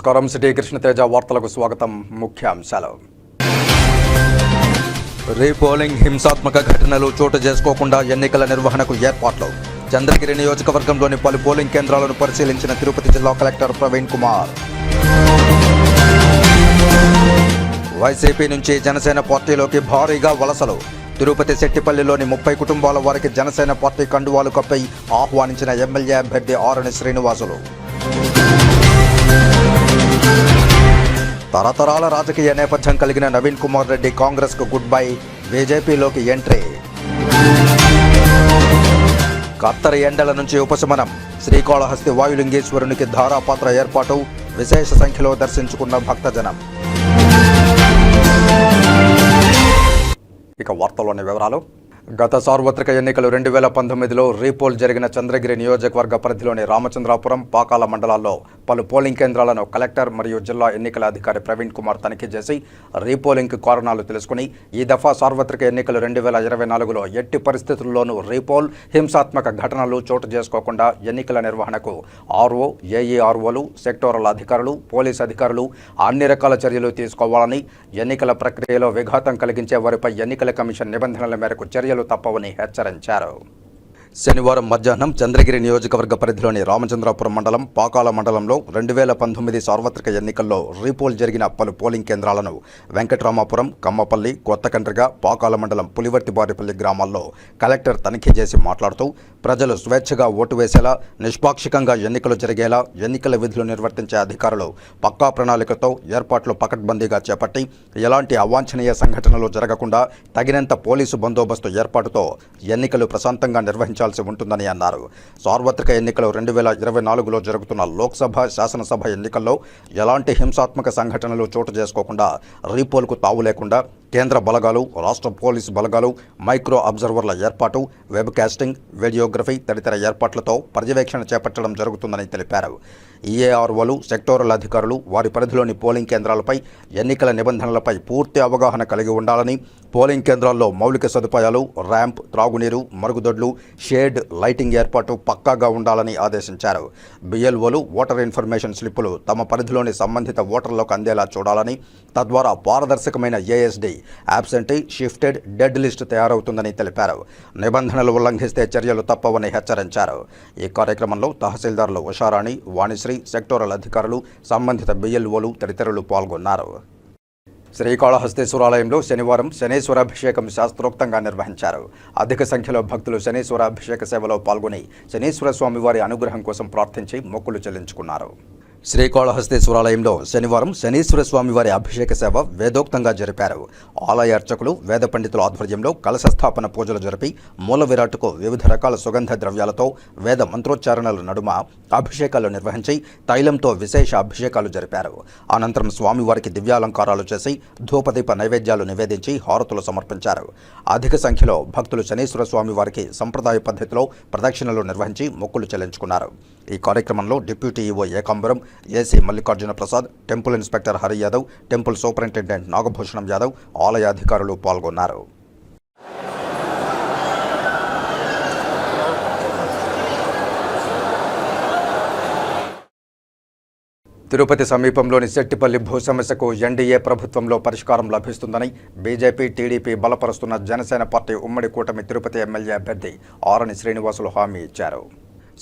నమస్కారం. సిటీ కృష్ణతేజ వార్తలకు స్వాగతం. ముఖ్యాంశాలు రీపోలింగ్ హింసాత్మక ఘటనలు చోటు చేసుకోకుండా ఎన్నికల నిర్వహణకు ఏర్పాట్లు. చంద్రగిరి నియోజకవర్గంలోని పలు పోలింగ్ కేంద్రాలను పరిశీలించిన తిరుపతి జిల్లా కలెక్టర్ ప్రవీణ్ కుమార్. వైసీపీ నుంచి జనసేన పార్టీలోకి భారీగా వలసలు. తిరుపతి శెట్టిపల్లిలోని ముప్పై కుటుంబాల వారికి జనసేన పార్టీ కండువాలు కప్పై ఆహ్వానించిన ఎమ్మెల్యే అభ్యర్థి ఆరణి శ్రీనివాసులు. తరతరాల రాజకీయ నేపథ్యం కలిగిన నవీన్ కుమార్ రెడ్డి కాంగ్రెస్కు గుడ్ బై బీజేపీలోకి ఎంట్రీ. కత్తరి ఎండల నుంచి ఉపశమనం. శ్రీకాళహస్తి వాయులింగేశ్వరునికి ధారాపాత్ర ఏర్పాటు. విశేష సంఖ్యలో దర్శించుకున్న భక్తజనం. ఇక వార్తలోని వివరాలు. గత సార్వత్రిక ఎన్నికలు రెండు వేల పంతొమ్మిదిలో రీపోల్ జరిగిన చంద్రగిరి నియోజకవర్గ పరిధిలోని రామచంద్రాపురం పాకాల మండలాల్లో పలు పోలింగ్ కేంద్రాలను కలెక్టర్ మరియు జిల్లా ఎన్నికల అధికారి ప్రవీణ్ కుమార్ తనిఖీ చేసి రీపోలింగ్ కారణాలు తెలుసుకుని ఈ దఫా సార్వత్రిక ఎన్నికలు రెండు వేల ఇరవై నాలుగులో ఎట్టి పరిస్థితుల్లోనూ రీపోల్ హింసాత్మక ఘటనలు చోటు చేసుకోకుండా ఎన్నికల నిర్వహణకు ఆర్ఓ ఏఈఆర్ఓలు సెక్టోరల్ అధికారులు పోలీస్ అధికారులు అన్ని రకాల చర్యలు తీసుకోవాలని ఎన్నికల ప్రక్రియలో విఘాతం కలిగించే వారిపై ఎన్నికల కమిషన్ నిబంధనల మేరకు చర్యలు తప్పవని హెచ్చరించారు. శనివారం మధ్యాహ్నం చంద్రగిరి నియోజకవర్గ పరిధిలోని రామచంద్రాపురం మండలం పాకాల మండలంలో రెండు వేల పంతొమ్మిది సార్వత్రిక ఎన్నికల్లో రీపోల్ జరిగిన పలు పోలింగ్ కేంద్రాలను వెంకటరామాపురం కమ్మపల్లి కొత్తకండ్రిగ పాకాల మండలం పులివర్తిబారిపల్లి గ్రామాల్లో కలెక్టర్ తనిఖీ చేసి మాట్లాడుతూ ప్రజలు స్వేచ్ఛగా ఓటు వేసేలా నిష్పాక్షికంగా ఎన్నికలు జరిగేలా ఎన్నికల విధులు నిర్వర్తించే అధికారులు పక్కా ప్రణాళికతో ఏర్పాట్లు పకడ్బందీగా చేపట్టి ఎలాంటి అవాంఛనీయ సంఘటనలు జరగకుండా తగినంత పోలీసు బందోబస్తు ఏర్పాటుతో ఎన్నికలు ప్రశాంతంగా నిర్వహించారు నిర్వహించాల్సి ఉంటుందని అన్నారు. సార్వత్రిక ఎన్నికలు రెండు వేల ఇరవై నాలుగులో జరుగుతున్న లోక్సభ శాసనసభ ఎన్నికల్లో ఎలాంటి హింసాత్మక సంఘటనలు చోటు చేసుకోకుండా రీపోల్కు తావు లేకుండా కేంద్ర బలగాలు రాష్ట్ర పోలీసు బలగాలు మైక్రో అబ్జర్వర్ల ఏర్పాటు వెబ్ కాస్టింగ్ వీడియోగ్రఫీ తదితర ఏర్పాట్లతో పర్యవేక్షణ చేపట్టడం జరుగుతుందని తెలిపారు. ఈఏఆర్ఓలు సెక్టోరల్ అధికారులు వారి పరిధిలోని పోలింగ్ కేంద్రాలపై ఎన్నికల నిబంధనలపై పూర్తి అవగాహన కలిగి ఉండాలని పోలింగ్ కేంద్రాల్లో మౌలిక సదుపాయాలు ర్యాంప్ త్రాగునీరు మరుగుదొడ్లు షేడ్ లైటింగ్ ఏర్పాటు పక్కాగా ఉండాలని ఆదేశించారు. బిఎల్ఓలు ఓటర్ ఇన్ఫర్మేషన్ స్లిప్పులు తమ పరిధిలోని సంబంధిత ఓటర్లకు అందేలా చూడాలని తద్వారా పారదర్శకమైన ASD absentee shifted dead list తయారవుతుందని తెలిపారు. నిబంధనలు ఉల్లంఘిస్తే చర్యలు తప్పవని హెచ్చరించారు. ఈ కార్యక్రమంలో తహసీల్దార్లు ఉషారాణి వాణిశ్రీ సెక్టోరల్ అధికారులు సంబంధిత బిఎల్ఓలు తదితరులు పాల్గొన్నారు. శ్రీకాళహస్తేశ్వరాలయంలో శనివారం శనేశ్వరాభిషేకం శాస్త్రోక్తంగా నిర్వహించారు. అధిక సంఖ్యలో భక్తులు శనేశ్వరాభిషేక సేవలో పాల్గొని శనీశ్వర స్వామి వారి అనుగ్రహం కోసం ప్రార్థించి మొక్కులు చెల్లించుకున్నారు. శ్రీకాళహస్తేశ్వరాలయంలో శనివారం శనీశ్వర స్వామి వారి అభిషేక సేవ వేదోక్తంగా జరిపారు. ఆలయ అర్చకులు వేద పండితుల ఆధ్వర్యంలో కలశస్థాపన పూజలు జరిపి మూల విరాట్కు వివిధ రకాల సుగంధ ద్రవ్యాలతో వేద మంత్రోచ్చారణల నడుమ అభిషేకాలు నిర్వహించి తైలంతో విశేష అభిషేకాలు జరిపారు. అనంతరం స్వామివారికి దివ్యాలంకారాలు చేసి ధూపదీప నైవేద్యాలు నివేదించి హారతులు సమర్పించారు. అధిక సంఖ్యలో భక్తులు శనీశ్వర స్వామి వారికి సంప్రదాయ పద్ధతిలో ప్రదక్షిణలు నిర్వహించి మొక్కులు చెల్లించుకున్నారు. ఈ కార్యక్రమంలో deputy EO Ekambaram AC Mallikarjuna Prasad temple inspector Hari Yadav temple superintendent Nagabhushanam Yadav ఆలయ అధికారులు పాల్గొన్నారు. తిరుపతి సమీపంలోని శెట్టిపల్లి భూ సమస్యకు ఎన్డీఏ ప్రభుత్వంలో పరిష్కారం లభిస్తుందని బీజేపీ టీడీపీ బలపరుస్తున్న జనసేన పార్టీ ఉమ్మడి కూటమి తిరుపతి ఎమ్మెల్యే అభ్యర్థి ఆరణి శ్రీనివాసులు హామీ ఇచ్చారు.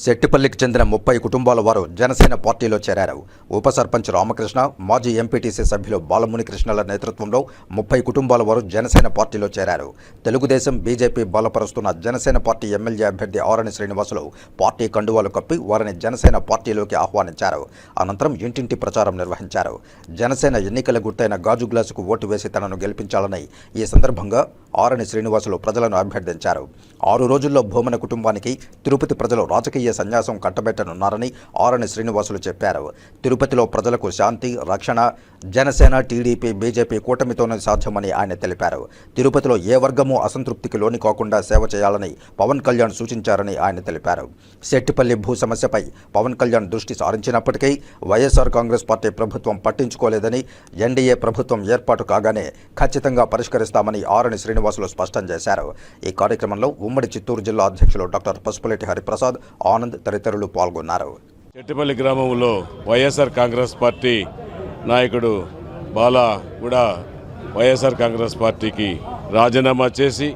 శెట్టిపల్లికి చెందిన ముప్పై కుటుంబాల వారు జనసేన పార్టీలో చేరారు. ఉప సర్పంచ్ రామకృష్ణ మాజీ ఎంపీటీసీ సభ్యులు బాలముని కృష్ణల నేతృత్వంలో ముప్పై కుటుంబాల వారు జనసేన పార్టీలో చేరారు. తెలుగుదేశం బీజేపీ బలపరుస్తున్న జనసేన పార్టీ ఎమ్మెల్యే అభ్యర్థి ఆరణి శ్రీనివాసులు పార్టీ కండువాలు కప్పి వారిని జనసేన పార్టీలోకి ఆహ్వానించారు. అనంతరం ఇంటింటి ప్రచారం నిర్వహించారు. జనసేన ఎన్నికల గుర్తైన గాజు గ్లాసుకు ఓటు వేసి తనను గెలిపించాలని ఈ సందర్భంగా ఆరణి శ్రీనివాసులు ప్రజలను అభ్యర్థించారు. ఆరు రోజుల్లో భూమన కుటుంబానికి తిరుపతి ప్రజలు రాజకీయ సన్యాసం కట్టబెట్టనున్నారని ఆరణి శ్రీనివాసులు చెప్పారు. తిరుపతిలో ప్రజలకు శాంతి రక్షణ జనసేన టీడీపీ బీజేపీ కూటమితోనే సాధ్యమని ఆయన తెలిపారు. తిరుపతిలో ఏ వర్గము అసంతృప్తికి లోని కాకుండా సేవ చేయాలని పవన్ కళ్యాణ్ సూచించారని ఆయన తెలిపారు. శెట్టిపల్లి భూ సమస్యపై పవన్ కళ్యాణ్ దృష్టి సారించినప్పటికీ వైఎస్ఆర్ కాంగ్రెస్ పార్టీ ప్రభుత్వం పట్టించుకోలేదని ఎన్డీఏ ప్రభుత్వం ఏర్పాటు కాగానే ఖచ్చితంగా పరిష్కరిస్తామని ఆరణి శ్రీనివాసులు స్పష్టం చేశారు. ఈ కార్యక్రమంలో ఉమ్మడి చిత్తూరు జిల్లా అధ్యక్షులు డాక్టర్ పసుపులేటి హరిప్రసాద్ ఆనంద్ తదితరులు పాల్గొన్నారు. చెట్టిపల్లి గ్రామంలో వైఎస్ఆర్ కాంగ్రెస్ పార్టీ నాయకుడు బాలా కూడా వైఎస్ఆర్ కాంగ్రెస్ పార్టీకి రాజీనామా చేసి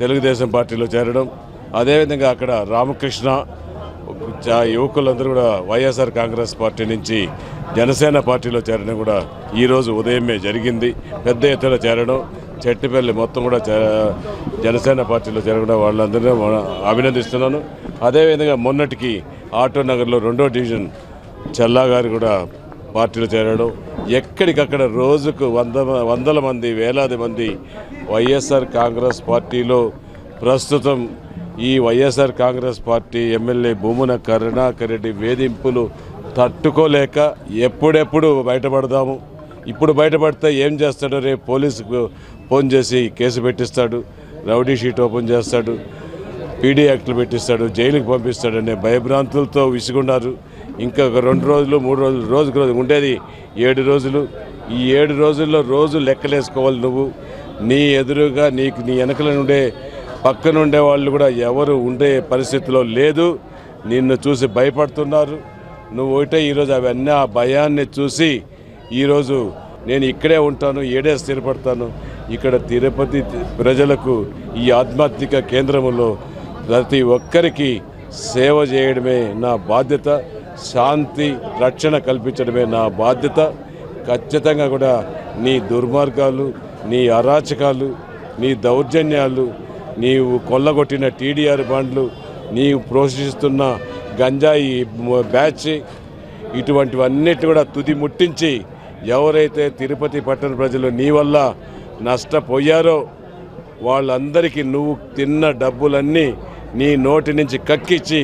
తెలుగుదేశం పార్టీలో చేరడం. అదేవిధంగా అక్కడ రామకృష్ణ యువకులందరూ కూడా వైఎస్ఆర్ కాంగ్రెస్ పార్టీ నుంచి జనసేన పార్టీలో చేరడం కూడా ఈరోజు ఉదయమే జరిగింది. పెద్ద ఎత్తున చేరడం. చెట్టిపల్లి మొత్తం కూడా చే- జనసేన పార్టీలో చేరడం వాళ్ళందరినీ అభినందిస్తున్నాను. అదేవిధంగా మొన్నటికి ఆటో నగర్లో రెండో డివిజన్ చల్లా గారు కూడా పార్టీలో చేరడం ఎక్కడికక్కడ రోజుకు వంద వందల మంది వేలాది మంది వైఎస్ఆర్ కాంగ్రెస్ పార్టీలో ప్రస్తుతం ఈ YSR Congress party MLA Bhumana Karunakar Reddy వేధింపులు తట్టుకోలేక ఎప్పుడెప్పుడు బయటపడదాము? ఇప్పుడు బయటపడితే ఏం చేస్తాడు? రేపు పోలీసుకు ఫోన్ చేసి కేసు పెట్టిస్తాడు రౌడీ షీట్ ఓపెన్ చేస్తాడు పీడీ యాక్ట్లు పెట్టిస్తాడు జైలుకి పంపిస్తాడనే భయభ్రాంతులతో విసుగున్నారు. ఇంకా ఒక రెండు రోజులు మూడు రోజులు రోజుకు రోజు ఉండేది ఏడు రోజులు. ఈ ఏడు రోజుల్లో రోజు లెక్కలేసుకోవాలి నువ్వు. నీ ఎదురుగా నీకు నీ వెనకల నుండే పక్కన ఉండే వాళ్ళు కూడా ఎవరు ఉండే పరిస్థితిలో లేదు. నిన్ను చూసి భయపడుతున్నారు. నువ్వు ఒకటే ఈరోజు అవన్నీ ఆ భయాన్ని చూసి ఈరోజు నేను ఇక్కడే ఉంటాను ఏడే స్థిరపడతాను. ఇక్కడ తిరుపతి ప్రజలకు ఈ ఆధ్యాత్మిక కేంద్రంలో ప్రతి ఒక్కరికి సేవ చేయడమే నా బాధ్యత. శాంతి రక్షణ కల్పించడమే నా బాధ్యత. ఖచ్చితంగా కూడా నీ దుర్మార్గాలు నీ అరాచకాలు నీ దౌర్జన్యాలు నీవు కొల్లగొట్టిన టీడీఆర్ బాండ్లు నీవు ప్రోత్సహిస్తున్న గంజాయి బ్యాచ్ ఇటువంటివన్నిటి కూడా తుది ముట్టించి ఎవరైతే తిరుపతి పట్టణ ప్రజలు నీ వల్ల నష్టపోయారో వాళ్ళందరికీ నువ్వు తిన్న డబ్బులన్నీ నీ నోటి నుంచి కక్కిచ్చి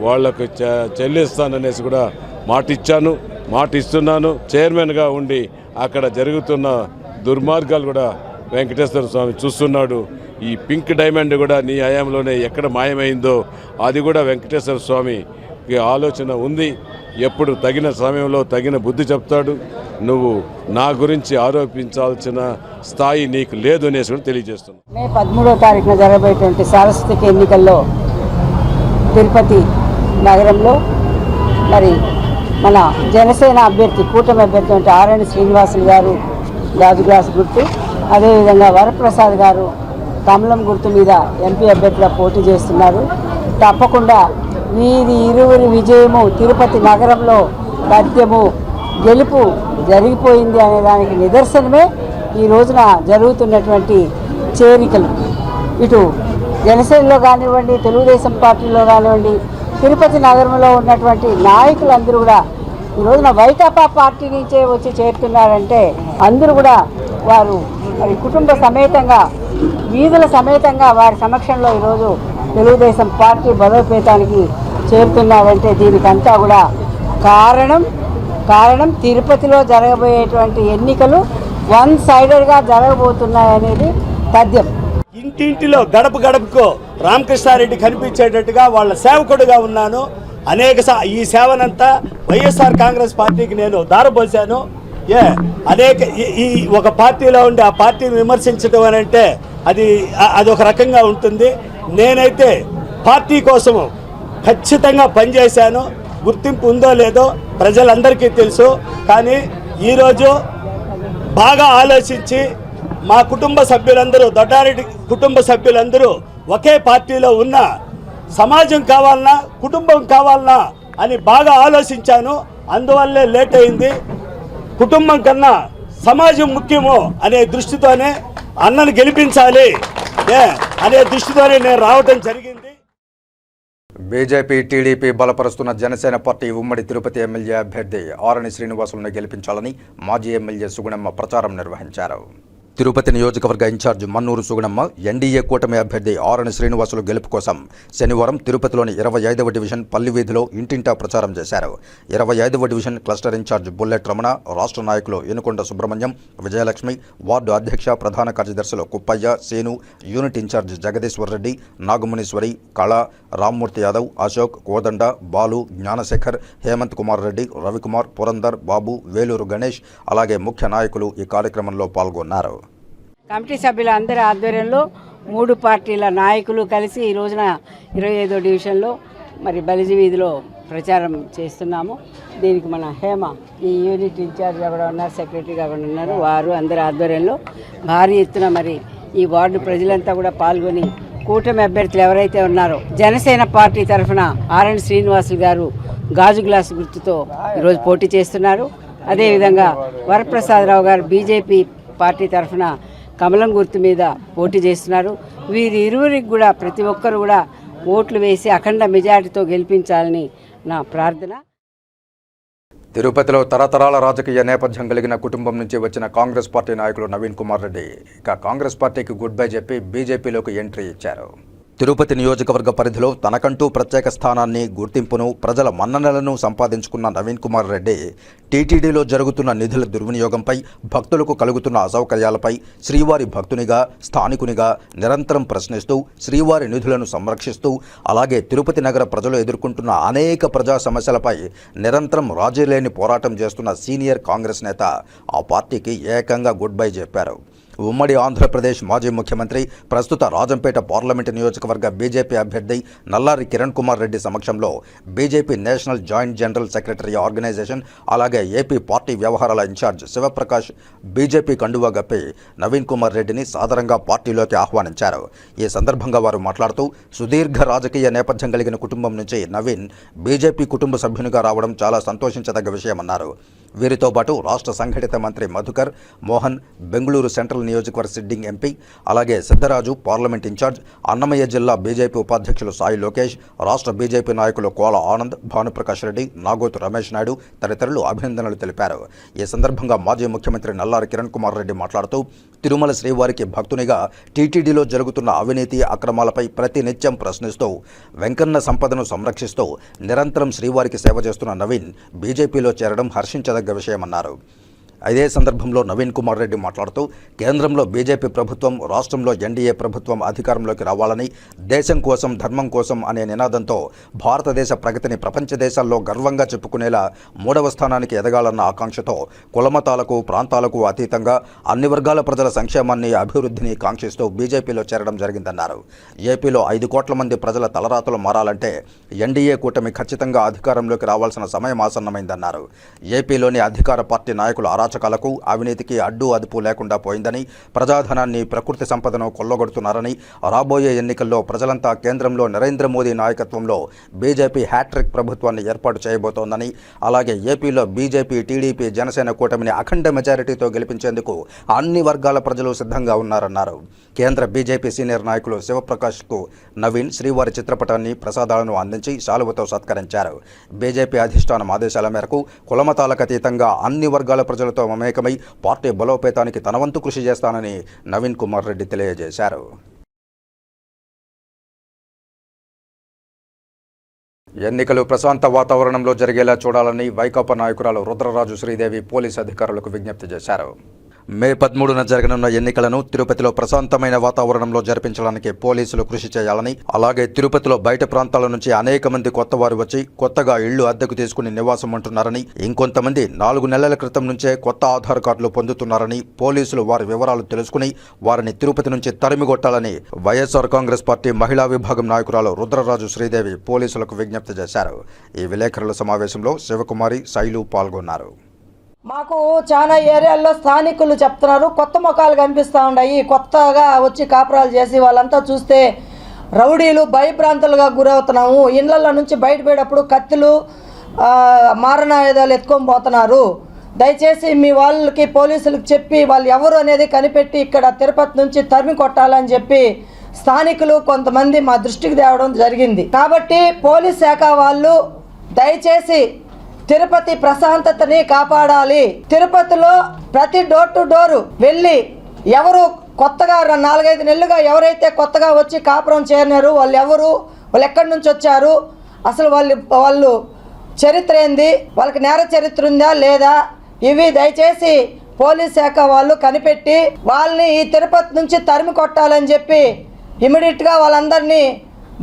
వాళ్ళకు చె- చెల్లిస్తాననేసి కూడా మాట ఇచ్చాను మాట ఇస్తున్నాను చైర్మన్గా ఉండి అక్కడ జరుగుతున్న దుర్మార్గాలు కూడా వెంకటేశ్వర స్వామి చూస్తున్నాడు. ఈ పింక్ డైమండ్ కూడా నీ హయాంలోనే ఎక్కడ మాయమైందో అది కూడా వెంకటేశ్వర స్వామికి ఆలోచన ఉంది. ఎప్పుడు తగిన సమయంలో తగిన బుద్ధి చెప్తాడు. నువ్వు నా గురించి ఆరోపించాల్సిన స్థాయి నీకు లేదు అనేసి కూడా తెలియజేస్తున్నాను. మే పదమూడో తారీఖున జరగబోయేటువంటి సారస్వతిక ఎన్నికల్లో తిరుపతి నగరంలో మరి మన జనసేన అభ్యర్థి కూటమి అభ్యర్థి అంటే ఆర్ఎన్ శ్రీనివాసులు గారు గాజు గ్లాస్ గుర్తు. అదేవిధంగా వరప్రసాద్ గారు కమలం గుర్తు మీద ఎంపీ అభ్యర్థిగా పోటీ చేస్తున్నారు. తప్పకుండా వీరి ఇరువురి విజయము తిరుపతి నగరంలో పద్యము గెలుపు జరిగిపోయింది అనే దానికి నిదర్శనమే ఈ రోజున జరుగుతున్నటువంటి చేరికలు. ఇటు జనసేనలో కానివ్వండి తెలుగుదేశం పార్టీలో కానివ్వండి తిరుపతి నగరంలో ఉన్నటువంటి నాయకులందరూ కూడా ఈ రోజున వైకాపా పార్టీ నుంచే వచ్చి చేరుతున్నారంటే అందరూ కూడా వారు మరి కుటుంబ సమేతంగా వీధుల సమేతంగా వారి సమక్షంలో ఈరోజు తెలుగుదేశం పార్టీ బలోపేతానికి చేరుతున్నారంటే దీనికంతా కూడా కారణం కారణం తిరుపతిలో జరగబోయేటువంటి ఎన్నికలు వన్ సైడెడ్గా జరగబోతున్నాయనేది తథ్యం. ఇంటింటిలో గడప గడపకు రామకృష్ణారెడ్డి కనిపించేటట్టుగా వాళ్ళ సేవకుడుగా ఉన్నాను. అనేక సా- ఈ సేవనంతా వైఎస్ఆర్ కాంగ్రెస్ పార్టీకి నేను దారబోసాను. ఏ అనేక ఈ- ఈ ఒక పార్టీలో ఉండి ఆ పార్టీని విమర్శించడం అని అంటే అది అది ఒక రకంగా ఉంటుంది. నేనైతే పార్టీ కోసము ఖచ్చితంగా పనిచేశాను. గుర్తింపు ఉందో లేదో ప్రజలందరికీ తెలుసు. కానీ ఈరోజు బాగా ఆలోచించి మా కుటుంబ సభ్యులందరూ దొడ్డారెడ్డి కుటుంబ సభ్యులందరూ ఒకే పార్టీలో ఉన్న సమాజం కావాలన్నా కుటుంబం కావాలన్నా అని బాగా ఆలోచించాను. అందువల్లే లేట్ అయింది. కుటుంబం కన్నా సమాజం ముఖ్యము అనే దృష్టితోనే అన్నను గెలిపించాలి ఏ, అనే దృష్టితోనే నేను రావటం జరిగింది. బీజేపీ టీడీపీ బలపరుస్తున్న జనసేన పార్టీ ఉమ్మడి తిరుపతి ఎమ్మెల్యే అభ్యర్థి ఆరణి శ్రీనివాసులను గెలిపించాలని మాజీ ఎమ్మెల్యే సుగుణమ్మ ప్రచారం నిర్వహించారు. తిరుపతి నియోజకవర్గ ఇన్ఛార్జ్ మన్నూరు సుగుణమ్మ ఎన్డీఏ కూటమి అభ్యర్థి ఆరణి శ్రీనివాసులు గెలుపు కోసం శనివారం తిరుపతిలోని ఇరవై ఐదవ డివిజన్ పల్లి వీధిలో ఇంటింటా ప్రచారం చేశారు. ఇరవై ఐదవ division cluster incharge bullet Ramana రాష్ట్ర నాయకులు ఎనుకొండ సుబ్రహ్మణ్యం విజయలక్ష్మి వార్డు అధ్యక్ష ప్రధాన కార్యదర్శులు కుప్పయ్య సేను యూనిట్ ఇన్ఛార్జ్ జగదీశ్వర్ రెడ్డి నాగమునీశ్వరి కళ రామ్మూర్తి యాదవ్ అశోక్ కోదండ బాలు జ్ఞానశేఖర్ హేమంత్ కుమార్ రెడ్డి రవికుమార్ పురందర్ బాబు వేలూరు గణేష్ అలాగే ముఖ్య నాయకులు ఈ కార్యక్రమంలో పాల్గొన్నారు. కమిటీ సభ్యుల అందరి ఆధ్వర్యంలో మూడు పార్టీల నాయకులు కలిసి ఈ రోజున ఇరవై ఐదో డివిజన్లో మరి బలిజీ వీధిలో ప్రచారం చేస్తున్నాము. దీనికి మన హేమ ఈ యూనిట్ ఇన్ఛార్జ్ కూడా ఉన్నారు సెక్రటరీగా కూడా ఉన్నారు వారు అందరి ఆధ్వర్యంలో భారీ ఎత్తున మరి ఈ వార్డు ప్రజలంతా కూడా పాల్గొని కూటమి అభ్యర్థులు ఎవరైతే ఉన్నారో జనసేన పార్టీ తరఫున ఆర్ఎన్ శ్రీనివాసులు గారు గాజు గ్లాసు గుర్తుతో ఈరోజు పోటీ చేస్తున్నారు. అదేవిధంగా వరప్రసాదరావు గారు బీజేపీ పార్టీ తరఫున కమలం గుర్తు మీద పోటీ చేస్తున్నారు. వీరి ఇరువురికి కూడా ప్రతి ఒక్కరు కూడా ఓట్లు వేసి అఖండ మెజారిటీతో గెలిపించాలని నా ప్రార్థన. తిరుపతిలో తరతరాల రాజకీయ నేపథ్యం కలిగిన కుటుంబం నుంచి వచ్చిన కాంగ్రెస్ పార్టీ నాయకులు నవీన్ కుమార్ రెడ్డి. ఇక కాంగ్రెస్ పార్టీకి గుడ్ బై చెప్పి బీజేపీలోకి ఎంట్రీ ఇచ్చారు. తిరుపతి నియోజకవర్గ పరిధిలో తనకంటూ ప్రత్యేక స్థానాన్ని గుర్తింపును ప్రజల మన్ననలను సంపాదించుకున్న నవీన్ కుమార్ రెడ్డి టీటీడీలో జరుగుతున్న నిధుల దుర్వినియోగంపై భక్తులకు కలుగుతున్న అసౌకర్యాలపై శ్రీవారి భక్తునిగా స్థానికునిగా నిరంతరం ప్రశ్నిస్తూ శ్రీవారి నిధులను సంరక్షిస్తూ అలాగే తిరుపతి నగర ప్రజలు ఎదుర్కొంటున్న అనేక ప్రజా సమస్యలపై నిరంతరం రాజీలేని పోరాటం చేస్తున్న సీనియర్ కాంగ్రెస్ నేత ఆ పార్టీకి ఏకంగా గుడ్ బై చెప్పారు. ఉమ్మడి ఆంధ్రప్రదేశ్ మాజీ ముఖ్యమంత్రి ప్రస్తుత రాజంపేట పార్లమెంటు నియోజకవర్గ బీజేపీ అభ్యర్థి నల్లారి కిరణ్ కుమార్ రెడ్డి సమక్షంలో BJP national joint general secretary organisation అలాగే ఏపీ పార్టీ వ్యవహారాల ఇన్ఛార్జ్ శివప్రకాష్ బీజేపీ కండువా గప్పి నవీన్ కుమార్ రెడ్డిని సాదరంగా పార్టీలోకి ఆహ్వానించారు. ఈ సందర్భంగా వారు మాట్లాడుతూ సుదీర్ఘ రాజకీయ నేపథ్యం కలిగిన కుటుంబం నుంచి నవీన్ బీజేపీ కుటుంబ సభ్యునిగా రావడం చాలా సంతోషించదగ్గ విషయమన్నారు. వీరితో పాటు రాష్ట్ర సంఘటిత మంత్రి మధుకర్ మోహన్ బెంగళూరు సెంట్రల్ నియోజకవర్గ సిడ్డింగ్ ఎంపీ అలాగే సిద్ధరాజు పార్లమెంట్ ఇన్ఛార్జ్ అన్నమయ్య జిల్లా బీజేపీ ఉపాధ్యక్షులు సాయి లోకేష్ రాష్ట్ర బీజేపీ నాయకులు కోల ఆనంద్ భానుప్రకాష్ రెడ్డి నాగోతు రమేష్ నాయుడు తదితరులు అభినందనలు తెలిపారు. ఈ సందర్భంగా మాజీ ముఖ్యమంత్రి నల్లారి కిరణ్ కుమార్ రెడ్డి మాట్లాడుతూ తిరుమల శ్రీవారికి భక్తునిగా టీటీడీలో జరుగుతున్న అవినీతి అక్రమాలపై ప్రతినిత్యం ప్రశ్నిస్తూ వెంకన్న సంపదను సంరక్షిస్తూ నిరంతరం శ్రీవారికి సేవ చేస్తున్న నవీన్ బీజేపీలో చేరడం హర్షించదగ్గ విషయమన్నారు. అదే సందర్భంలో నవీన్ కుమార్ రెడ్డి మాట్లాడుతూ కేంద్రంలో బీజేపీ ప్రభుత్వం రాష్ట్రంలో ఎన్డీఏ ప్రభుత్వం అధికారంలోకి రావాలని దేశం కోసం ధర్మం కోసం అనే నినాదంతో భారతదేశ ప్రగతిని ప్రపంచ దేశాల్లో గర్వంగా చెప్పుకునేలా మూడవ స్థానానికి ఎదగాలన్న ఆకాంక్షతో కులమతాలకు ప్రాంతాలకు అతీతంగా అన్ని వర్గాల ప్రజల సంక్షేమాన్ని అభివృద్ధిని కాంక్షిస్తూ బీజేపీలో చేరడం జరిగిందన్నారు. ఏపీలో ఐదు కోట్ల మంది ప్రజల తలరాతలు మారాలంటే ఎన్డీఏ కూటమి ఖచ్చితంగా అధికారంలోకి రావాల్సిన సమయం ఆసన్నమైందన్నారు. ఏపీలోని అధికార పార్టీ నాయకులు నాయకుల అరాచకాలకు అవినీతికి అడ్డు అదుపు లేకుండా పోయిందని ప్రజాధనాన్ని ప్రకృతి సంపదను కొల్లగొడుతున్నారని రాబోయే ఎన్నికల్లో ప్రజలంతా కేంద్రంలో నరేంద్ర మోదీ నాయకత్వంలో బీజేపీ హ్యాట్రిక్ ప్రభుత్వాన్ని ఏర్పాటు చేయబోతోందని అలాగే ఏపీలో బీజేపీ టీడీపీ జనసేన కూటమిని అఖండ మెజారిటీతో గెలిపించేందుకు అన్ని వర్గాల ప్రజలు సిద్ధంగా ఉన్నారన్నారు. కేంద్ర బీజేపీ సీనియర్ నాయకులు శివప్రకాష్కు నవీన్ శ్రీవారి చిత్రపటాన్ని ప్రసాదాలను అందించి శాలువతో సత్కరించారు. బీజేపీ అధిష్టానం ఆదేశాల మేరకు కులమతాలకు అతీతంగా అన్ని వర్గాల ప్రజలతో మమేకమై పార్టీ బలోపేతానికి తనవంతు కృషి చేస్తానని నవీన్ కుమార్ రెడ్డి తెలియజేశారు. ఎన్నికలు ప్రశాంత వాతావరణంలో జరిగేలా చూడాలని వైకాపా నాయకురాలు రుద్రరాజు శ్రీదేవి పోలీసు అధికారులకు విజ్ఞప్తి చేశారు. మే పదమూడున జరగనున్న ఎన్నికలను తిరుపతిలో ప్రశాంతమైన వాతావరణంలో జరిపించడానికి పోలీసులు కృషి చేయాలని అలాగే తిరుపతిలో బయట ప్రాంతాల నుంచి అనేక మంది కొత్త వారు వచ్చి కొత్తగా ఇళ్ళు అద్దెకు తీసుకుని నివాసం ఉంటున్నారని ఇంకొంతమంది నాలుగు నెలల క్రితం నుంచే కొత్త ఆధార్ కార్డులు పొందుతున్నారని పోలీసులు వారి వివరాలు తెలుసుకుని వారిని తిరుపతి నుంచి తరిమిగొట్టాలని వైఎస్ఆర్ కాంగ్రెస్ పార్టీ మహిళా విభాగం నాయకురాలు రుద్రరాజు శ్రీదేవి పోలీసులకు విజ్ఞప్తి చేశారు. ఈ విలేకరుల సమావేశంలో శివకుమారి శైలు పాల్గొన్నారు. మాకు చాలా ఏరియాల్లో స్థానికులు చెప్తున్నారు. కొత్త ముఖాలు కనిపిస్తూ ఉన్నాయి. కొత్తగా వచ్చి కాపురాలు చేసి వాళ్ళంతా చూస్తే రౌడీలు భయభ్రాంతులుగా గురవుతున్నాము. ఇళ్ళల్లో నుంచి బయటపడేటప్పుడు కత్తులు మారణాయుధాలు ఎత్తుకొని పోతున్నారు. దయచేసి మీ వాళ్ళకి పోలీసులకు చెప్పి వాళ్ళు ఎవరు అనేది కనిపెట్టి ఇక్కడ తిరుపతి నుంచి తరిమి కొట్టాలని చెప్పి స్థానికులు కొంతమంది మా దృష్టికి తేవడం జరిగింది. కాబట్టి పోలీస్ శాఖ వాళ్ళు దయచేసి తిరుపతి ప్రశాంతతని కాపాడాలి. తిరుపతిలో ప్రతి డోర్ టు డోరు వెళ్ళి ఎవరు కొత్తగా నాలుగైదు నెలలుగా ఎవరైతే కొత్తగా వచ్చి కాపురం చేరినారు వాళ్ళు ఎవరు వాళ్ళు ఎక్కడి నుంచి వచ్చారు అసలు వాళ్ళు వాళ్ళు చరిత్ర ఏంది వాళ్ళకి నేర చరిత్ర ఉందా లేదా ఇవి దయచేసి పోలీస్ శాఖ వాళ్ళు కనిపెట్టి వాళ్ళని ఈ తిరుపతి నుంచి తరిమి కొట్టాలని చెప్పి ఇమీడియట్గా వాళ్ళందరినీ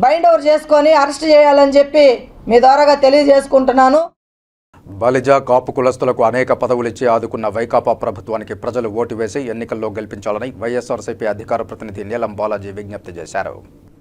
బైండ్ ఓవర్ చేసుకొని అరెస్ట్ చేయాలని చెప్పి మీ ద్వారాగా తెలియజేసుకుంటున్నాను. బలిజ కాపు కులస్తులకు అనేక పదవులిచ్చి ఆదుకున్న వైకాపా ప్రభుత్వానికి ప్రజలు ఓటు వేసి ఎన్నికల్లో గెలిపించాలని వైఎస్ఆర్సీపీ అధికార ప్రతినిధి నీలం బాలాజీ విజ్ఞప్తి చేశారు.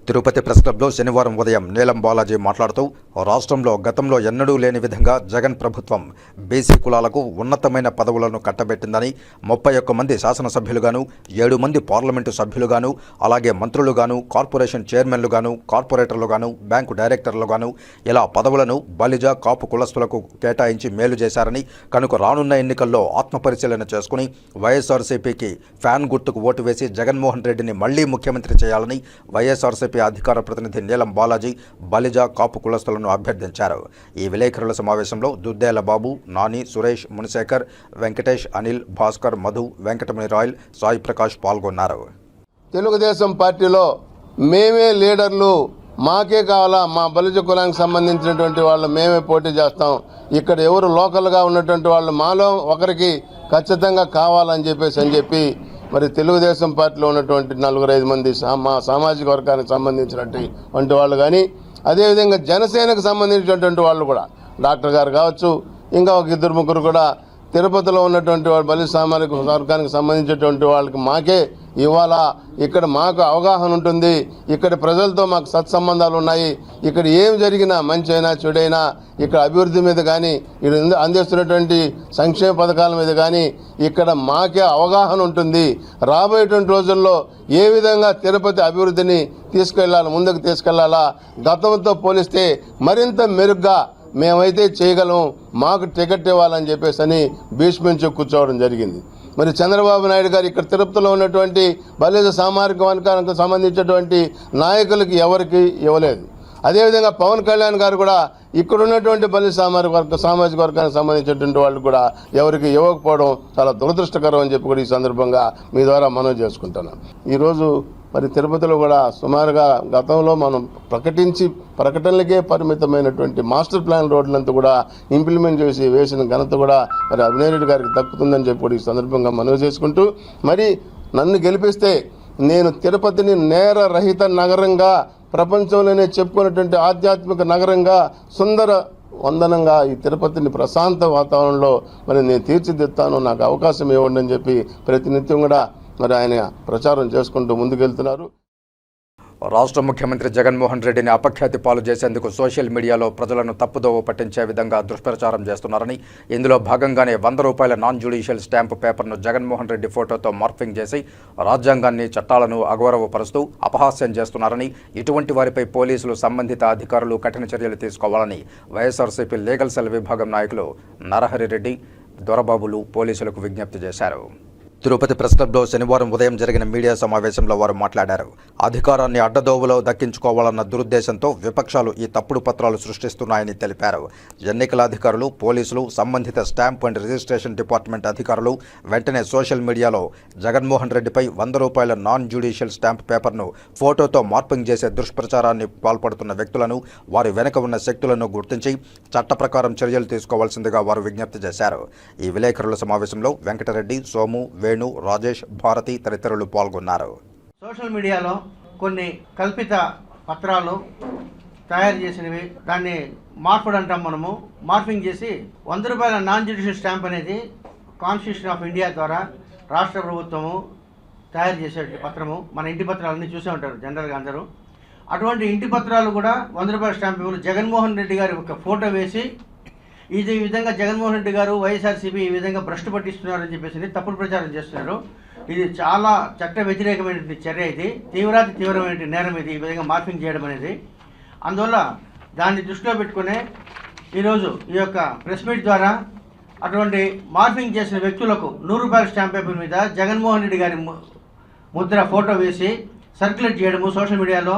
తిరుపతి ప్రెస్ క్లబ్లో శనివారం ఉదయం నీలం బాలాజీ మాట్లాడుతూ రాష్ట్రంలో గతంలో ఎన్నడూ లేని విధంగా జగన్ ప్రభుత్వం బీసీ కులాలకు ఉన్నతమైన పదవులను కట్టబెట్టిందని ముప్పై ఒక్క మంది శాసనసభ్యులుగాను ఏడు మంది పార్లమెంటు సభ్యులుగాను అలాగే మంత్రులుగాను కార్పొరేషన్ చైర్మన్లుగాను కార్పొరేటర్లుగాను బ్యాంకు డైరెక్టర్లుగాను ఇలా పదవులను బలిజ కాపు కులస్తులకు కేటాయించి మేలు చేశారని కనుక రానున్న ఎన్నికల్లో ఆత్మపరిశీలన చేసుకుని వైఎస్ఆర్సీపీకి ఫ్యాన్ గుర్తుకు ఓటు వేసి జగన్మోహన్ రెడ్డిని మళ్ళీ ముఖ్యమంత్రి చేయాలని వైఎస్ఆర్సీపీ అధికార ప్రతినిధి నీలం బాలాజీ బలిజ కాపు కులస్తులను అభ్యర్థించారు. ఈ విలేకరుల సమావేశంలో దుద్దేల బాబు నాని సురేష్ మునిశేఖర్ వెంకటేష్ అనిల్ భాస్కర్ మధు వెంకటమణి రాయల్ సాయి ప్రకాష్ పాల్గొన్నారు. తెలుగుదేశం పార్టీలో మేమే లీడర్లు మాకే కావాలా మా బలిజ కులానికి సంబంధించినటువంటి వాళ్ళు మేమే పోటీ చేస్తాం. ఇక్కడ ఎవరు లోకల్గా ఉన్నటువంటి వాళ్ళు మాలో ఒకరికి ఖచ్చితంగా కావాలని చెప్పేసి అని చెప్పి మరి తెలుగుదేశం పార్టీలో ఉన్నటువంటి నలుగురు ఐదు మంది సామా సామాజిక వర్గానికి సంబంధించినటువంటి వాళ్ళు కానీ అదేవిధంగా జనసేనకు సంబంధించినటువంటి వాళ్ళు కూడా. డాక్టర్ గారు కావచ్చు ఇంకా ఒక ఇద్దరు ముగ్గురు కూడా తిరుపతిలో ఉన్నటువంటి వాళ్ళు బలి సామాజిక వర్గానికి సంబంధించినటువంటి వాళ్ళకి మాకే ఇవాళ ఇక్కడ మాకు అవగాహన ఉంటుంది. ఇక్కడ ప్రజలతో మాకు సత్సంబంధాలు ఉన్నాయి. ఇక్కడ ఏం జరిగినా మంచి అయినా చెడైనా ఇక్కడ అభివృద్ధి మీద కానీ ఇక్కడ అందిస్తున్నటువంటి సంక్షేమ పథకాల మీద కానీ ఇక్కడ మాకే అవగాహన ఉంటుంది. రాబోయేటువంటి రోజుల్లో ఏ విధంగా తిరుపతి అభివృద్ధిని తీసుకెళ్ళాలి ముందుకు తీసుకెళ్ళాలా గతంతో పోలిస్తే మరింత మెరుగ్గా మేమైతే చేయగలం మాకు టికెట్ ఇవ్వాలని చెప్పేసి అని భీష్మించి కూర్చోవడం జరిగింది. మరి చంద్రబాబు నాయుడు గారు ఇక్కడ తిరుపతిలో ఉన్నటువంటి బలిజ సామాజిక వర్గానికి సంబంధించినటువంటి నాయకులకి ఎవరికి ఇవ్వలేదు. అదేవిధంగా పవన్ కళ్యాణ్ గారు కూడా ఇక్కడ ఉన్నటువంటి బలి సామాజిక వర్గ సామాజిక వర్గానికి సంబంధించినటువంటి వాళ్ళు కూడా ఎవరికి ఇవ్వకపోవడం చాలా దురదృష్టకరం అని చెప్పి కూడా ఈ సందర్భంగా మీ ద్వారా మనవి చేసుకుంటున్నాను ఈరోజు మరి తిరుపతిలో కూడా సుమారుగా గతంలో మనం ప్రకటించి ప్రకటనలకే పరిమితమైనటువంటి మాస్టర్ ప్లాన్ రోడ్లంతా కూడా ఇంప్లిమెంట్ చేసి వేసిన ఘనత కూడా మరి అభినయరెడ్డి గారికి దక్కుతుందని చెప్పి కూడా ఈ సందర్భంగా మనవి చేసుకుంటూ మరి నన్ను గెలిపిస్తే నేను తిరుపతిని నేర రహిత నగరంగా ప్రపంచంలోనే చెప్పుకున్నటువంటి ఆధ్యాత్మిక నగరంగా సుందర వందనంగా ఈ తిరుపతిని ప్రశాంత వాతావరణంలో మరి నేను తీర్చిదిద్దాను నాకు అవకాశం ఇవ్వండి అని చెప్పి ప్రతినిత్యం కూడా మరి ఆయన ప్రచారం చేసుకుంటూ ముందుకెళ్తున్నారు. రాష్ట్ర ముఖ్యమంత్రి జగన్మోహన్ రెడ్డిని అపఖ్యాతి పాలు చేసేందుకు సోషల్ మీడియాలో ప్రజలను తప్పుదోవ పట్టించే విధంగా దుష్ప్రచారం చేస్తున్నారని ఇందులో భాగంగానే వంద రూపాయల నాన్ జ్యుడిషియల్ స్టాంపు పేపర్ను జగన్మోహన్ రెడ్డి ఫోటోతో మార్ఫింగ్ చేసి రాజ్యాంగాన్ని చట్టాలను అగౌరవపరుస్తూ అపహాస్యం చేస్తున్నారని ఇటువంటి వారిపై పోలీసులు సంబంధిత అధికారులు కఠిన చర్యలు తీసుకోవాలని వైఎస్ఆర్సీపీ లీగల్ సెల్ విభాగం నాయకులు నరహరి రెడ్డి దొరబాబులు పోలీసులకు విజ్ఞప్తి చేశారు. తిరుపతి ప్రెస్ క్లబ్లో శనివారం ఉదయం జరిగిన మీడియా సమావేశంలో వారు మాట్లాడారు. అధికారాన్ని అడ్డదోవలో దక్కించుకోవాలన్న దురుద్దేశంతో విపక్షాలు ఈ తప్పుడు పత్రాలు సృష్టిస్తున్నాయని తెలిపారు. ఎన్నికల అధికారులు పోలీసులు సంబంధిత స్టాంప్ అండ్ రిజిస్ట్రేషన్ డిపార్ట్మెంట్ అధికారులు వెంటనే సోషల్ మీడియాలో జగన్మోహన్ రెడ్డిపై వంద రూపాయల నాన్ జ్యుడిషియల్ స్టాంప్ పేపర్ను ఫోటోతో మార్పింగ్ చేసే దుష్ప్రచారాన్ని పాల్పడుతున్న వ్యక్తులను వారి వెనుక ఉన్న శక్తులను గుర్తించి చట్ట చర్యలు తీసుకోవాల్సిందిగా వారు విజ్ఞప్తి చేశారు. ఈ విలేకరుల సమావేశంలో వెంకటరెడ్డి సోము వేణు రాజేష్ భారతి తదితరులు పాల్గొన్నారు. సోషల్ మీడియాలో కొన్ని కల్పిత పత్రాలు తయారు చేసినవి. దాన్ని మార్పుడు అంటాం మనము. మార్పింగ్ చేసి వంద రూపాయల నాన్ జ్యుడిషియల్ స్టాంప్ అనేది కాన్స్టిట్యూషన్ ఆఫ్ ఇండియా ద్వారా రాష్ట్ర ప్రభుత్వము తయారు చేసే పత్రము. మన ఇంటి పత్రాలన్నీ చూసే ఉంటారు జనరల్గా అందరూ. అటువంటి ఇంటి పత్రాలు కూడా వంద రూపాయల స్టాంప్ జగన్మోహన్ రెడ్డి గారి ఒక ఫోటో వేసి ఇది ఈ విధంగా జగన్మోహన్ రెడ్డి గారు వైఎస్ఆర్సీపీ ఈ విధంగా భ్రష్టు పట్టిస్తున్నారని చెప్పేసి తప్పుడు ప్రచారం చేస్తున్నారు. ఇది చాలా చట్ట వ్యతిరేకమైనటువంటి చర్య ఇది. తీవ్రాతి తీవ్రమైన నేరం ఇది. ఈ విధంగా మార్పింగ్ చేయడం అనేది. అందువల్ల దాన్ని దృష్టిలో పెట్టుకునే ఈరోజు ఈ యొక్క ప్రెస్ మీట్ ద్వారా అటువంటి మార్పింగ్ చేసిన వ్యక్తులకు నూరు రూపాయల స్టాంప్ పేపర్ మీద జగన్మోహన్ రెడ్డి గారి ము- ముద్ర ఫోటో వేసి సర్క్యులేట్ చేయడము సోషల్ మీడియాలో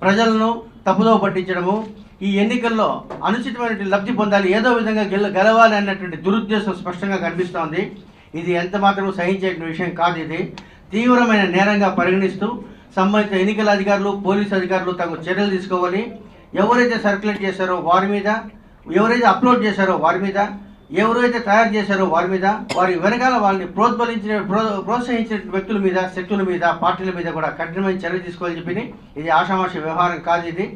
ప్రజలను తప్పుదోవ పట్టించడము ఈ ఎన్నికల్లో అనుచితమైనటువంటి లబ్ధి పొందాలి ఏదో విధంగా గెల గెలవాలి అన్నటువంటి దురుద్దేశం స్పష్టంగా కనిపిస్తోంది. ఇది ఎంత మాత్రం సహించే విషయం కాదు ఇది. తీవ్రమైన నేరంగా పరిగణిస్తూ సంబంధిత ఎన్నికల అధికారులు పోలీసు అధికారులు తగు చర్యలు తీసుకోవాలి. ఎవరైతే సర్క్యులేట్ చేశారో వారి మీద ఎవరైతే అప్లోడ్ చేశారో వారి మీద ఎవరైతే తయారు చేశారో వారి మీద వారి వెనకాల వాళ్ళని ప్రోత్బలించిన ప్రో ప్రోత్సహించిన వ్యక్తుల మీద శక్తుల మీద పార్టీల మీద కూడా కఠినమైన చర్య తీసుకోవాలని చెప్పి ఇది ఆషామాషి వ్యవహారం కాదు ఇది.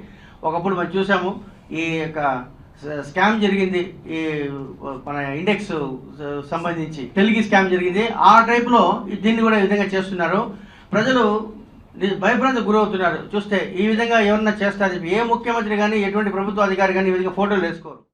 ఒకప్పుడు మనం చూసాము ఈ యొక్క స్కామ్ జరిగింది ఈ మన ఇండెక్స్ సంబంధించి తెలుగు స్కామ్ జరిగింది. ఆ టైప్లో దీన్ని కూడా ఈ విధంగా చేస్తున్నారు. ప్రజలు ని- గురవుతున్నారు. చూస్తే ఈ విధంగా ఎవరన్నా చేస్తారు ఏ ముఖ్యమంత్రి కానీ ఎటువంటి ప్రభుత్వ అధికారి కానీ ఈ విధంగా ఫోటోలు వేసుకోరు.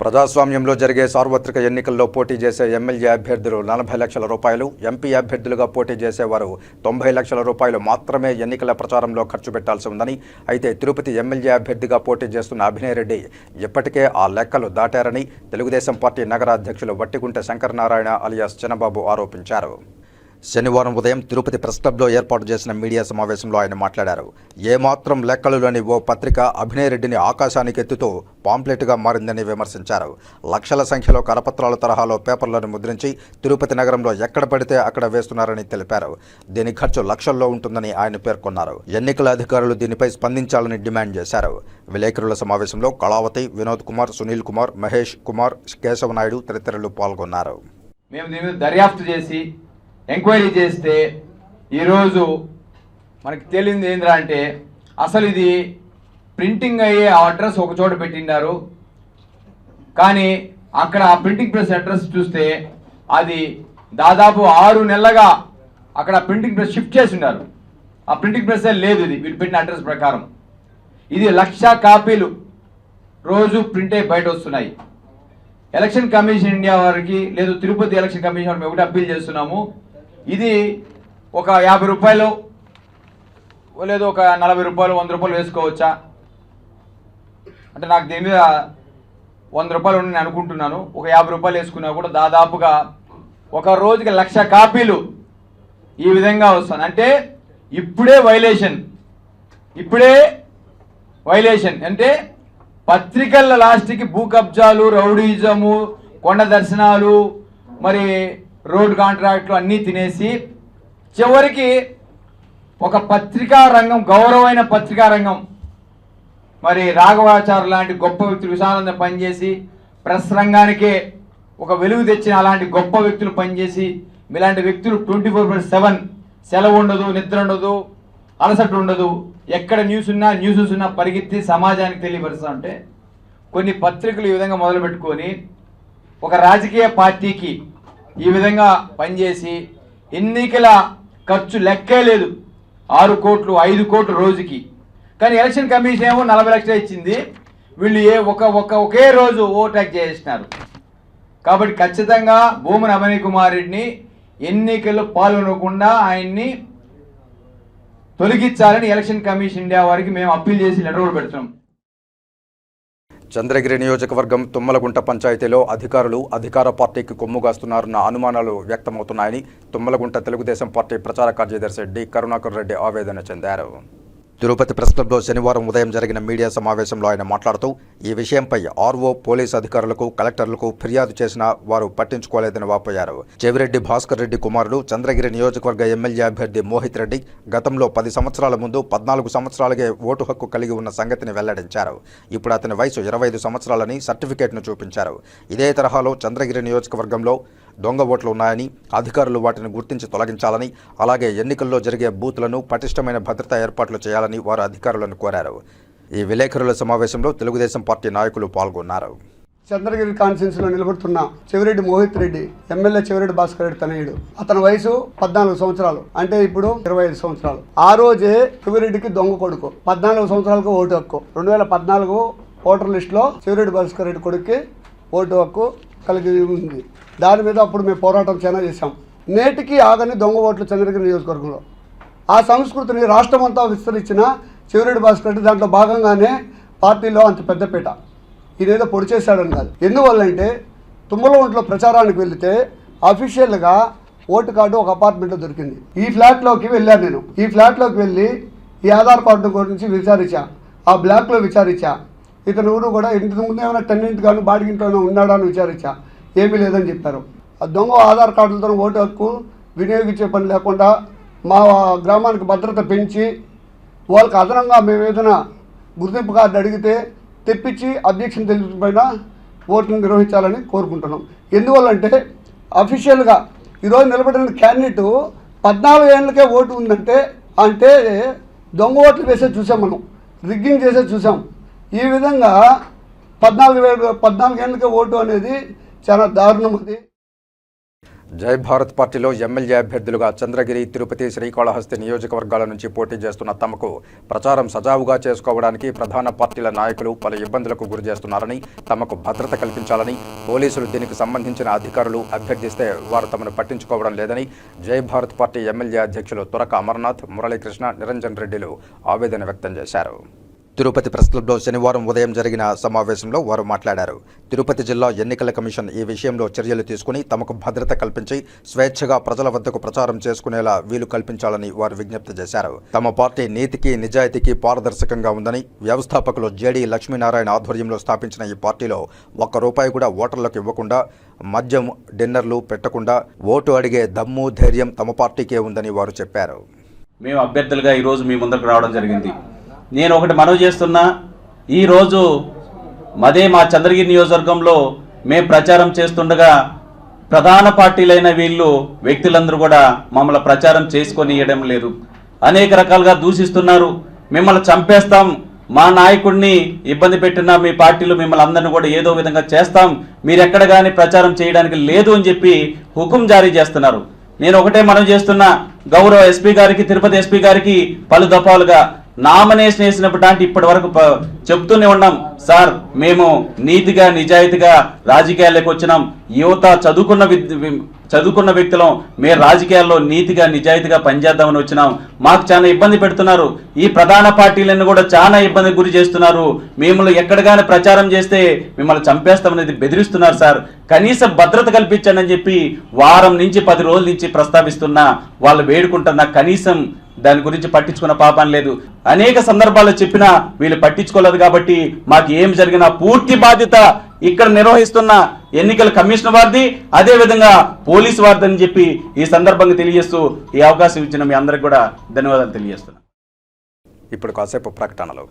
ప్రజాస్వామ్యంలో జరిగే సార్వత్రిక ఎన్నికల్లో పోటీ చేసే ఎమ్మెల్యే అభ్యర్థులు నలభై లక్షల రూపాయలు ఎంపీ అభ్యర్థులుగా పోటీ చేసేవారు తొంభై లక్షల రూపాయలు మాత్రమే ఎన్నికల ప్రచారంలో ఖర్చు పెట్టాల్సి ఉందని అయితే తిరుపతి ఎమ్మెల్యే అభ్యర్థిగా పోటీ చేస్తున్న అభినయ్ రెడ్డి ఇప్పటికే ఆ లెక్కలు దాటారని తెలుగుదేశం పార్టీ నగర అధ్యక్షులు వట్టిగుంట శంకరనారాయణ అలియాస్ చిన్నబాబు ఆరోపించారు. శనివారం ఉదయం తిరుపతి ప్రెస్ క్లబ్లో ఏర్పాటు చేసిన మీడియా సమావేశంలో ఆయన మాట్లాడారు. ఏమాత్రం లెక్కలు లేని ఓ పత్రిక అభినయ్ రెడ్డిని ఆకాశానికి ఎత్తుతూ పాంప్లెట్గా మారిందని విమర్శించారు. లక్షల సంఖ్యలో కరపత్రాల తరహాలో పేపర్లను ముద్రించి తిరుపతి నగరంలో ఎక్కడ పడితే అక్కడ వేస్తున్నారని తెలిపారు. దీని ఖర్చు లక్షల్లో ఉంటుందని ఆయన పేర్కొన్నారు. ఎన్నికల అధికారులు దీనిపై స్పందించాలని డిమాండ్ చేశారు. విలేకరుల సమావేశంలో కళావతి వినోద్ కుమార్ సునీల్ కుమార్ మహేష్ కుమార్ కేశవనాయుడు తదితరులు పాల్గొన్నారు. మేము దీని మీద దర్యాప్తు చేసి ఎంక్వైరీ చేస్తే ఈరోజు మనకి తేలింది ఏంద్రా అంటే అసలు ఇది ప్రింటింగ్ అయ్యే ఆ అడ్రస్ ఒక చోట పెట్టిండారు. కానీ అక్కడ ఆ ప్రింటింగ్ ప్రెస్ అడ్రస్ చూస్తే అది దాదాపు ఆరు నెలలుగా అక్కడ ప్రింటింగ్ ప్రెస్ షిఫ్ట్ చేసి ఉన్నారు ఆ ప్రింటింగ్ ప్రెస్ లేదు ఇది వీళ్ళు పెట్టిన అడ్రస్ ప్రకారం. ఇది లక్ష కాపీలు రోజు ప్రింట్ అయి బయట వస్తున్నాయి. ఎలక్షన్ కమిషన్ ఇండియా వారికి లేదు తిరుపతి ఎలక్షన్ కమిషన్ వారికి మేము ఒకటి అప్పీల్ చేస్తున్నాము. ఇది ఒక యాభై రూపాయలు లేదు ఒక నలభై రూపాయలు వంద రూపాయలు వేసుకోవచ్చా? అంటే నాకు దీని మీద వంద రూపాయలు ఉండి నేను అనుకుంటున్నాను. ఒక యాభై రూపాయలు వేసుకున్నా కూడా దాదాపుగా ఒక రోజుకి లక్ష కాపీలు ఈ విధంగా వస్తుంది అంటే ఇప్పుడే వైలేషన్ ఇప్పుడే వైలేషన్ అంటే పత్రికల లాస్ట్కి భూ కబ్జాలు రౌడీజము కొండ దర్శనాలు మరి రోడ్ కాంట్రాక్ట్లు అన్నీ తినేసి చివరికి ఒక పత్రికా రంగం గౌరవమైన పత్రికా రంగం. మరి రాఘవాచారు లాంటి గొప్ప వ్యక్తులు విశాలంగా పనిచేసి ప్రెస్ రంగానికే ఒక వెలుగు తెచ్చిన అలాంటి గొప్ప వ్యక్తులు పనిచేసి ఇలాంటి వ్యక్తులు ట్వంటీ ఫోర్ బై సెవెన్ సెలవు ఉండదు నిద్ర ఉండదు అలసట ఉండదు. ఎక్కడ న్యూస్ ఉన్నా న్యూసెస్ ఉన్నా పరిగెత్తి సమాజానికి తెలియపరుస్తా ఉంటే కొన్ని పత్రికలు ఈ విధంగా మొదలుపెట్టుకొని ఒక రాజకీయ పార్టీకి ఈ విధంగా పనిచేసి ఎన్నికల ఖర్చు లెక్కే లేదు. ఆరు కోట్లు ఐదు కోట్లు రోజుకి. కానీ ఎలక్షన్ కమిషన్ ఏమో నలభై లక్షలు ఇచ్చింది. వీళ్ళు ఏ ఒక ఒక ఒకే రోజు ఓటాక్ చేసినారు కాబట్టి ఖచ్చితంగా భూమన అమని కుమార్ రెడ్డిని ఎన్నికల్లో పాల్గొనకుండా ఆయన్ని తొలగించాలని ఎలక్షన్ కమిషన్ ఇండియా వారికి మేము అప్పీల్ చేసి లెటర్ కూడా పెడుతున్నాం. చంద్రగిరి నియోజకవర్గం తుమ్మలగుంట పంచాయతీలో అధికారులు అధికార పార్టీకి కొమ్ముగాస్తున్నారన్న అనుమానాలు వ్యక్తమవుతున్నాయని తుమ్మలగుంట తెలుగుదేశం పార్టీ ప్రచార కార్యదర్శి డి. కరుణాకర్ రెడ్డి ఆవేదన చెందారు. తిరుపతి ప్రెస్ క్లబ్లో శనివారం ఉదయం జరిగిన మీడియా సమావేశంలో ఆయన మాట్లాడుతూ ఈ విషయంపై ఆర్ఓ పోలీస్ అధికారులకు కలెక్టర్లకు ఫిర్యాదు చేసినా వారు పట్టించుకోలేదని వాపోయారు. చెవిరెడ్డి భాస్కర్ రెడ్డి కుమారుడు చంద్రగిరి నియోజకవర్గ ఎమ్మెల్యే అభ్యర్థి మోహిత్ రెడ్డి గతంలో పది సంవత్సరాల ముందు పద్నాలుగు సంవత్సరాలకే ఓటు హక్కు కలిగి ఉన్న సంగతిని వెల్లడించారు. ఇప్పుడు అతని వయసు ఇరవై ఐదు సంవత్సరాలని సర్టిఫికేట్ను చూపించారు. ఇదే తరహాలో చంద్రగిరి నియోజకవర్గంలో దొంగ ఓట్లు ఉన్నాయని అధికారులు వాటిని గుర్తించి తొలగించాలని అలాగే ఎన్నికల్లో జరిగే బూత్లను పటిష్టమైన భద్రతా ఏర్పాట్లు చేయాలని వారు అధికారులను కోరారు. ఈ విలేకరుల సమావేశంలో తెలుగుదేశం పార్టీ నాయకులు పాల్గొన్నారు. చంద్రగిరి కాన్స్టిట్యూన్సీలో నిలబడుతున్న చెవిరెడ్డి మోహిత్ రెడ్డి ఎమ్మెల్యే చెవిరెడ్డి భాస్కర్ రెడ్డి తనయుడు. అతని వయసు పద్నాలుగు సంవత్సరాలు. అంటే ఇప్పుడు ఇరవై ఐదు సంవత్సరాలు. ఆ రోజే చెవిరెడ్డికి దొంగ కొడుకు. పద్నాలుగు సంవత్సరాలకు ఓటు హక్కు. రెండు వేల పద్నాలుగు ఓటర్ లిస్టులో చెవిరెడ్డి భాస్కర్ రెడ్డి కొడుక్కి ఓటు హక్కు కలిగి ఉంది. దాని మీద అప్పుడు మేము పోరాటం చాలా చేశాం. నేటికి ఆగని దొంగ ఓట్లు చంద్రగిరి నియోజకవర్గంలో. ఆ సంస్కృతిని రాష్ట్రం అంతా విస్తరించిన చివరెడ్డి భాస్కర్ రెడ్డి దాంట్లో భాగంగానే పార్టీలో అంత పెద్దపీట ఇదేదో పొడి చేశాడని కాదు. ఎందువల్లంటే తుమ్మల ఒంట్లో ప్రచారానికి వెళితే అఫీషియల్గా ఓటు కార్డు ఒక అపార్ట్మెంట్లో దొరికింది. ఈ ఫ్లాట్లోకి వెళ్ళాను నేను. ఈ ఫ్లాట్లోకి వెళ్ళి ఈ ఆధార్ కార్డు గురించి విచారించా. ఆ బ్లాక్లో విచారించా. ఇతను ఊరు కూడా ఇంటి ముందు ఏమైనా టెన్నెంట్ కానీ బాడిగింట్లోనే ఉన్నాడా అని విచారించా. ఏమీ లేదని చెప్పారు. ఆ దొంగ ఆధార్ కార్డులతో ఓటు హక్కు వినియోగించే పని లేకుండా మా గ్రామానికి భద్రత పెంచి వాళ్ళకి అదనంగా మేము ఏదైనా గుర్తింపు కార్డు అడిగితే తెప్పించి అబ్జెక్షన్ తెలిపిన ఓటింగ్ నిర్వహించాలని కోరుకుంటున్నాం. ఎందువల్లంటే అఫీషియల్గా ఈరోజు నిలబడిన క్యాండిడేట్ పద్నాలుగు ఏళ్ళకే ఓటు ఉందంటే అంటే దొంగ ఓట్లు వేసే చూసాం మనం. రిగ్గింగ్ చేసే చూసాం. ఈ విధంగా పద్నాలుగు వేలు పద్నాలుగు ఏళ్ళకే ఓటు అనేది చాలా దారుణం అది. జై భారత్ పార్టీలో ఎమ్మెల్యే అభ్యర్థులుగా చంద్రగిరి తిరుపతి శ్రీకాళహస్తి నియోజకవర్గాల నుంచి పోటీ చేస్తున్న తమకు ప్రచారం సజావుగా చేసుకోవడానికి ప్రధాన పార్టీల నాయకులు పలు ఇబ్బందులకు గురి చేస్తున్నారని తమకు భద్రత కల్పించాలని పోలీసులు దీనికి సంబంధించిన అధికారులు అభ్యర్థిస్తే వారు తమను పట్టించుకోవడం లేదని జై భారత్ పార్టీ ఎమ్మెల్యే అధ్యక్షులు తురక అమర్నాథ్ మురళీకృష్ణ నిరంజన్ రెడ్డిలు ఆవేదన వ్యక్తం చేశారు. తిరుపతి ప్రెస్ క్లబ్లో శనివారం ఉదయం జరిగిన సమావేశంలో వారు మాట్లాడారు. తిరుపతి జిల్లా ఎన్నికల కమిషన్ ఈ విషయంలో చర్యలు తీసుకుని తమకు భద్రత కల్పించి స్వేచ్ఛగా ప్రజల వద్దకు ప్రచారం చేసుకునేలా వీలు కల్పించాలని వారు విజ్ఞప్తి చేశారు. తమ పార్టీ నీతికి నిజాయితీకి పారదర్శకంగా ఉందని వ్యవస్థాపకులు జేడీ లక్ష్మీనారాయణ ఆధ్వర్యంలో స్థాపించిన ఈ పార్టీలో ఒక్క రూపాయి కూడా ఓటర్లకు ఇవ్వకుండా మద్యం డిన్నర్లు పెట్టకుండా ఓటు అడిగే దమ్ము ధైర్యం తమ పార్టీకే ఉందని వారు చెప్పారు. మేము అభ్యర్థులుగా ఈరోజు మీ ముందరకు రావడం జరిగింది. నేను ఒకటి మనవి చేస్తున్నా ఈరోజు అదే మా చంద్రగిరి నియోజకవర్గంలో మేము ప్రచారం చేస్తుండగా ప్రధాన పార్టీలైన వీళ్ళు వ్యక్తులందరూ కూడా మమ్మల్ని ప్రచారం చేసుకొని ఇవ్వడం లేదు. అనేక రకాలుగా దూషిస్తున్నారు. మిమ్మల్ని చంపేస్తాం. మా నాయకుడిని ఇబ్బంది పెట్టిన మీ పార్టీలు మిమ్మల్ని అందరిని కూడా ఏదో విధంగా చేస్తాం. మీరు ఎక్కడ కానీ ప్రచారం చేయడానికి లేదు అని చెప్పి హుకుం జారీ చేస్తున్నారు. నేను ఒకటే మనం చేస్తున్నా గౌరవ ఎస్పీ గారికి తిరుపతి ఎస్పీ గారికి పలు దఫాలుగా నామినేషన్ వేసినప్పటి ఇప్పటి వరకు చెప్తూనే ఉన్నాం. సార్ మేము నీతిగా నిజాయితీగా రాజకీయాలకు వచ్చినాం. యువత చదువుకున్న చదువుకున్న వ్యక్తులం మేము రాజకీయాల్లో నీతిగా నిజాయితీగా పనిచేద్దామని వచ్చినాం. మాకు చాలా ఇబ్బంది పెడుతున్నారు. ఈ ప్రధాన పార్టీలను కూడా చాలా ఇబ్బంది గురి చేస్తున్నారు. మిమ్మల్ని ఎక్కడగానే ప్రచారం చేస్తే మిమ్మల్ని చంపేస్తామనేది బెదిరిస్తున్నారు సార్. కనీస భద్రత కల్పించండి అని చెప్పి వారం నుంచి పది రోజుల నుంచి ప్రస్తావిస్తున్నా. వాళ్ళు వేడుకుంటున్నా కనీసం దాని గురించి పట్టించుకున్న పాపం లేదు. అనేక సందర్భాల్లో చెప్పినా వీళ్ళు పట్టించుకోలేదు కాబట్టి మాకు ఏం జరిగినా పూర్తి బాధ్యత ఇక్కడ నిర్వహిస్తున్న ఎన్నికల కమిషన్ వారిది అదే విధంగా పోలీసు వారిది అని చెప్పి ఈ సందర్భంగా తెలియజేస్తూ ఈ అవకాశం ఇచ్చిన మీ అందరికి కూడా ధన్యవాదాలు తెలియజేస్తున్నాను. ఇప్పుడు కాసేపు ప్రకటనలో.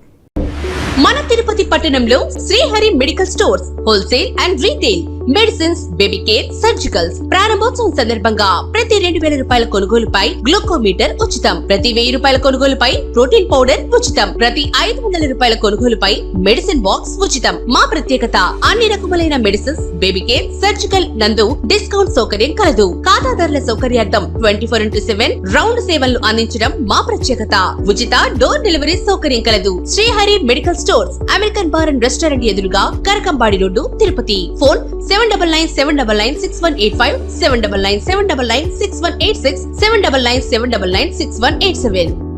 మన తిరుపతి పట్టణంలో Srihari medical stores wholesale and retail medicines baby care surgicals ప్రారంభోత్సవం సందర్భంగా ప్రతి రెండు వేల రూపాయల కొనుగోలుపై గ్లూకోమీటర్ ఉచితం. ప్రతి వెయ్యి రూపాయల కొనుగోలుపై ప్రోటీన్ పౌడర్ ఉచితం. ప్రతి ఐదు వందల రూపాయల కొనుగోలుపై మెడిసిన్ బాక్స్ ఉచితం. మా ప్రత్యేకత అన్ని రకములైన మెడిసిన్స్ బేబీ కేర్ సర్జికల్ నందు డిస్కౌంట్ సౌకర్యం కలదు. ఖాతాదారుల సౌకర్యార్థం twenty four into seven round సేవలను అందించడం మా ప్రత్యేకత. ఉచిత డోర్ డెలివరీ సౌకర్యం కలదు. Srihari medical store American bar and restaurant ఎదురుగా Karakambadi road Tirupati. Phone seven double nine seven double nine six one eight five seven double nine seven double nine six one eight six seven double nine seven double nine six one eight seven.